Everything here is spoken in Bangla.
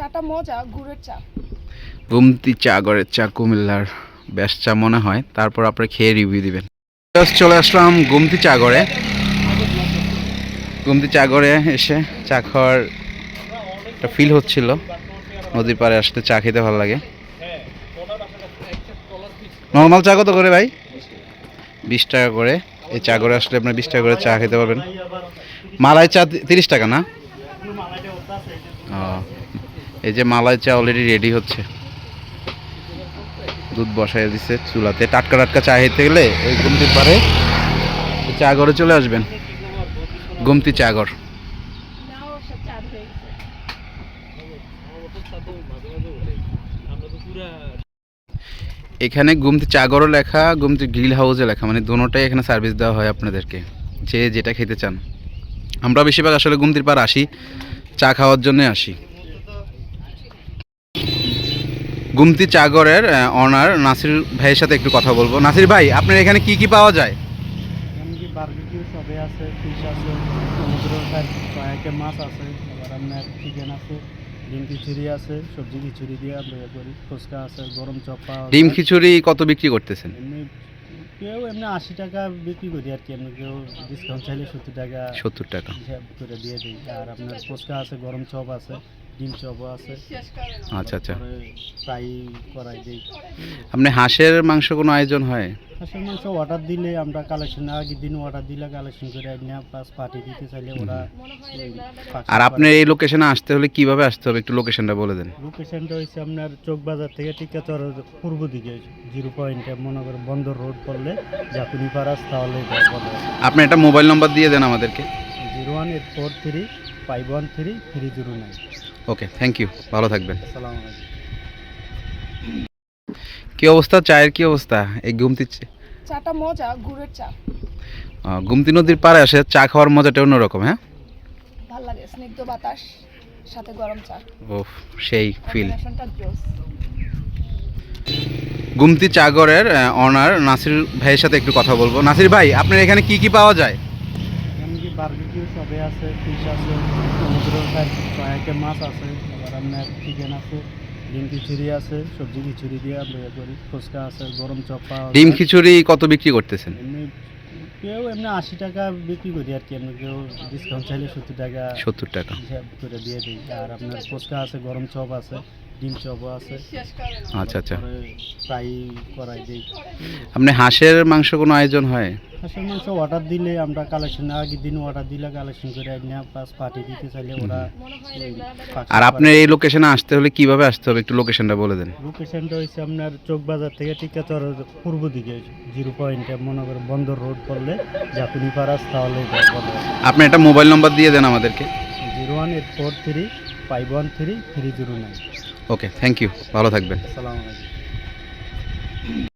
চাটা মজা, গুড়ের চা। গুমতি চা, গড়ের চা, কুমিল্লার বেস্ট চা মনে হয়। তারপর আপনারা খেয়ে রিভিউ দিবেন। চলে আসলাম গুমতি চা গড়ে। গুমতি চা গড়ে এসে চা খাওয়ার একটা ফিল হচ্ছিল। নদীর পাড়ে আসলে চা খেতে ভালো লাগে। নর্মাল চা কত করে ভাই? বিশ টাকা করে। এই চা করে আসলে আপনার বিশ টাকা করে চা খেতে পারবেন। মালাই চা তিরিশ টাকা না? ও। এই যে মালাই চা অলরেডি রেডি হচ্ছে। দুধ বসাই দিছে চুলাতে। টাটকা টাটকা চা খেতে গেলে ওই গুমতির পারে চা ঘরে চলে আসবেন। গুমতি চা ঘর। এখানে গুমতি চাগরও লেখা, গুমতি গ্রিল হাউসে লেখা। মানে দুটোটাই এখানে সার্ভিস দেওয়া হয় আপনাদেরকে। যে যেটা খেতে চান। আমরা বেশিরভাগ আসলে গুমতির পার আসি, চা খাওয়ার জন্য আসি। গুমতি চাগরের অনার নাসির ভাইয়ের সাথে একটু কথা বলব। নাসির ভাই আপনার এখানে কি কি পাওয়া যায়? এমনকি বারবিকিউ সবে আছে ফিশ আছে সমুদ্র মাছ আছে আবার আপনার চিকেন আছে ডিম খিচুড়ি আছে সবজি খিচুড়ি দিয়ে আমরা ইয়ে করি ফুচকা আছে গরম চপ ডিম খিচুড়ি কত বিক্রি করতেছেন? কেউ এমনি আশি টাকা বিক্রি করি আর কি এমনি কেউ ডিসকাউন্ট চাইলে সত্তর টাকা সত্তর টাকা। করে দিয়ে দিই। আর আপনার ফুচকা আছে গরম চপ আছে ডিম চপও আছে। আচ্ছা আচ্ছা। ফ্রাই করাই দিই। আপনি হাঁসের মাংস কোনো আয়োজন হয়? হাঁসের মাংস অর্ডার দিলে আমরা কালেকশন আগের দিন অর্ডার দিলে কালেকশন করে না প্লাস পার্টি দিতে চাইলে ওরা আর আপনার এই লোকেশনে আসতে হলে কীভাবে আসতে হবে? একটু লোকেশনটা বলে দেন। লোকেশনটা হচ্ছে আপনার চোখ বাজার থেকে টিকাচর পূর্ব দিকে জিরো পয়েন্টে মনে করেন বন্দর রোড পড়লে জাকুনি পারাস তাহলে আপনি একটা মোবাইল নাম্বার দিয়ে দেন আমাদেরকে। Zero one eight four three five one three three zero nine. Okay thank you ভালো থাকবেন। আসসালামু কি অবস্থা? চায়ের কি অবস্থা? এই গুমতি চা- চাটা মজা গুড়ের চা। গুমতি নদীর পাড়ে আসে চা খাওয়ার মজাটা অন্যরকম হ্যাঁ? ভালো লাগে স্নিগ্ধ বাতাস সাথে গরম চা। ও সেই ফিল গুমতি চাগরের অনার নাসির ভাইয়ের সাথে একটু কথা বলব। নাসির ভাই আপনার এখানে কি কি পাওয়া যায়? বারবিকিউ সবে আছে ফিশ আছে সমুদ্র কয়েকটা মাছ আছে আবার আপনার চিকেন আছে ডিম খিচুড়ি আছে সবজি খিচুড়ি দিয়ে আমরা করি। ফুচকা আছে গরম চপ ডিম খিচুড়ি কত বিক্রি করতেছেন? এমনি কেউ এমনি আশি টাকা বিক্রি করি আর কি এমনি কেউ ডিসকাউন্ট চাইলে সত্তর টাকা সত্তর টাকা। করে দিয়ে দিই। আর আপনার ফুচকা আছে গরম চপ আছে ডিম চপও আছে। আচ্ছা আচ্ছা। ফ্রাই করাই দিই। আপনি হাঁসের মাংস কোনো আয়োজন হয়? হাঁসের মাংস অর্ডার দিলে আমরা কালেকশন আগের দিন অর্ডার দিলে কালেকশন করে না প্লাস পার্টি দিতে চাইলে ওরা আর আপনার এই লোকেশনে আসতে হলে কীভাবে আসতে হবে? একটু লোকেশনটা বলে দেন। লোকেশনটা হচ্ছে আপনার চোখ বাজার থেকে টিকাচর পূর্ব দিকে জিরো পয়েন্টে মনে করেন বন্দর রোড পড়লে জাকুনি পারাস তাহলে আপনি একটা মোবাইল নাম্বার দিয়ে দেন আমাদেরকে। Zero one eight four three five one three three zero nine. Okay thank you ভালো থাকবেন। আসসালামু আলাইকুম।